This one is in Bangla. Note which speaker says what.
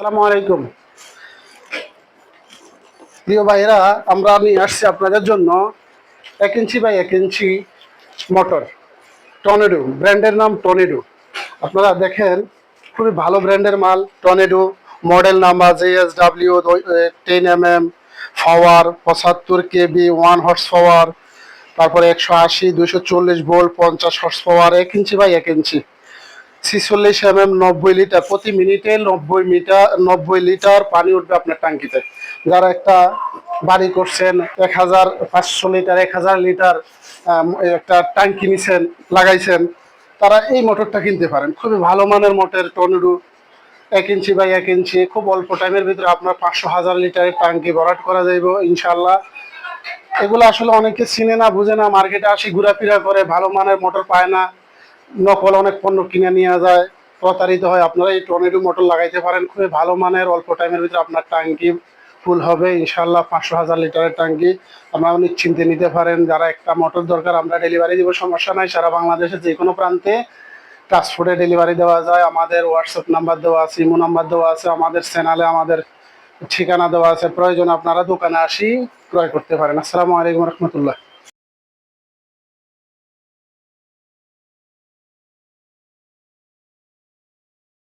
Speaker 1: আসসালামু আলাইকুম। প্রিয় ভাইয়েরা, আমরা নিয়ে আসছি আপনাদের জন্য এক ইঞ্চি বাই এক ইঞ্চি মোটর টর্নেডো ব্র্যান্ডের নাম টর্নেডো আপনারা দেখেন, খুবই ভালো ব্র্যান্ডের মাল tornado model number J S W ten M M power পঁচাত্তর কেবি ওয়ান হর্স পাওয়ার তারপরে একশো আশি দুশো চল্লিশ ভোল্ট পঞ্চাশ হর্স পাওয়ার এক ইঞ্চি বাই এক ইঞ্চি। ছিচল্লিশ এম এম নব্বই লিটার, প্রতি মিনিটে নব্বই মিটার, নব্বই লিটার পানি উঠবে আপনার ট্যাঙ্কিতে। যারা একটা বাড়ি করছেন, এক হাজার পাঁচশো লিটার, এক হাজার লিটার একটা ট্যাঙ্কি নিছেন, লাগাইছেন, তারা এই মোটরটা কিনতে পারেন। খুবই ভালো মানের মোটর টর্নেডো এক ইঞ্চি বাই এক ইঞ্চি, খুব অল্প টাইমের ভিতরে আপনার পাঁচশো হাজার লিটারের ট্যাঙ্কি ভরাট করা যাইব ইনশাল্লাহ এগুলো আসলে অনেকে চিনে না, বুঝে না, মার্কেটে আসি, ঘোরাফেরা করে, ভালো মানের মোটর পায় না। নকল অনেক পণ্য কিনে নিয়ে যায়, প্রতারিত হয়। আপনারা এই টর্নেডো মোটর লাগাইতে পারেন, খুবই ভালো মানের, অল্প টাইমের ভিতরে আপনার ট্যাঙ্কি ফুল হবে ইনশাল্লাহ পাঁচশো হাজার লিটারের ট্যাঙ্কি। আপনারা নিশ্চিন্তে নিতে পারেন, যারা একটা মোটর দরকার, আমরা ডেলিভারি দিব, সমস্যা নাই, সারা বাংলাদেশে যে কোনো প্রান্তে ট্রান্সপোর্টে ডেলিভারি দেওয়া যায়। আমাদের হোয়াটসঅ্যাপ নাম্বার দেওয়া আছে ইমো নাম্বার দেওয়া আছে, আমাদের চ্যানেলে আমাদের ঠিকানা দেওয়া আছে। প্রয়োজন আপনারা দোকানে আসি, ক্রয় করতে পারেন। আসসালামু আলাইকুম রহমতুল্লাহ।